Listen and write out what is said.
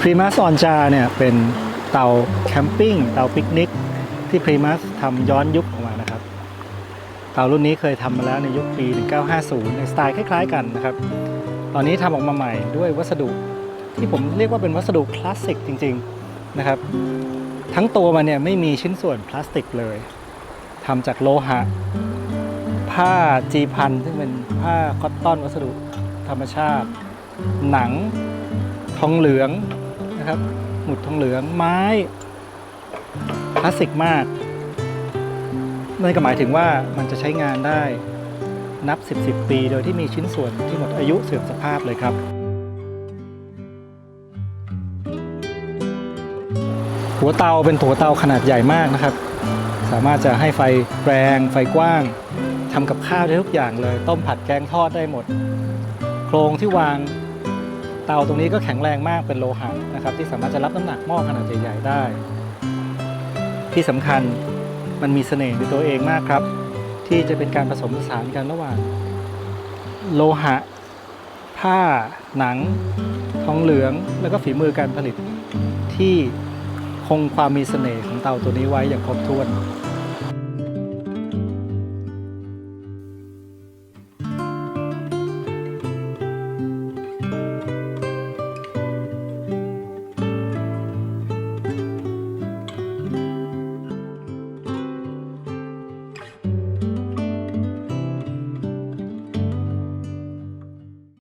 พรีมัสออนจาเนี่ยเป็นเตาแคมปิ้งเตาปิกนิกที่พรีมัสทำย้อนยุคออกมานะครับ เตารุ่นนี้เคยทำมาแล้วในยุคปี 1950 ในสไตล์คล้ายๆกันนะครับ ตอนนี้ทำออกมาใหม่ด้วยวัสดุที่ผมเรียกว่าเป็นวัสดุคลาสสิกจริงๆนะครับ ทั้งตัวมันเนี่ยไม่มีชิ้นส่วนพลาสติกเลยทำจากโลหะ ผ้าจีพันซึ่งเป็นผ้าคอตตอนวัสดุธรรมชาติ หนัง ทองเหลือง นะครับ หมุดทองเหลืองไม้คลาสสิกมากนั่นก็หมายถึงว่ามันจะใช้งานได้นับ 10 10 ปี โดยที่มีชิ้นส่วนที่หมดอายุเสื่อมสภาพเลยครับ หัวเตาเป็นหัวเตาขนาดใหญ่มากนะครับ สามารถจะให้ไฟแรงไฟกว้างทำกับข้าวได้ทุกอย่างเลย ต้มผัดแกงทอดได้หมด โครงที่วาง เตาตรงนี้ก็แข็งแรงมากเป็นโลหะนะครับ ที่สามารถจะรับน้ำหนักหม้อขนาดใหญ่ๆได้ ที่สำคัญมันมีเสน่ห์ในตัวเองมากครับ ที่จะเป็นการผสมผสานกันระหว่างโลหะ ผ้า หนัง ทองเหลือง แล้วก็ฝีมือการผลิตที่คงความมีเสน่ห์ของเตาตัวนี้ไว้อย่างครบถ้วน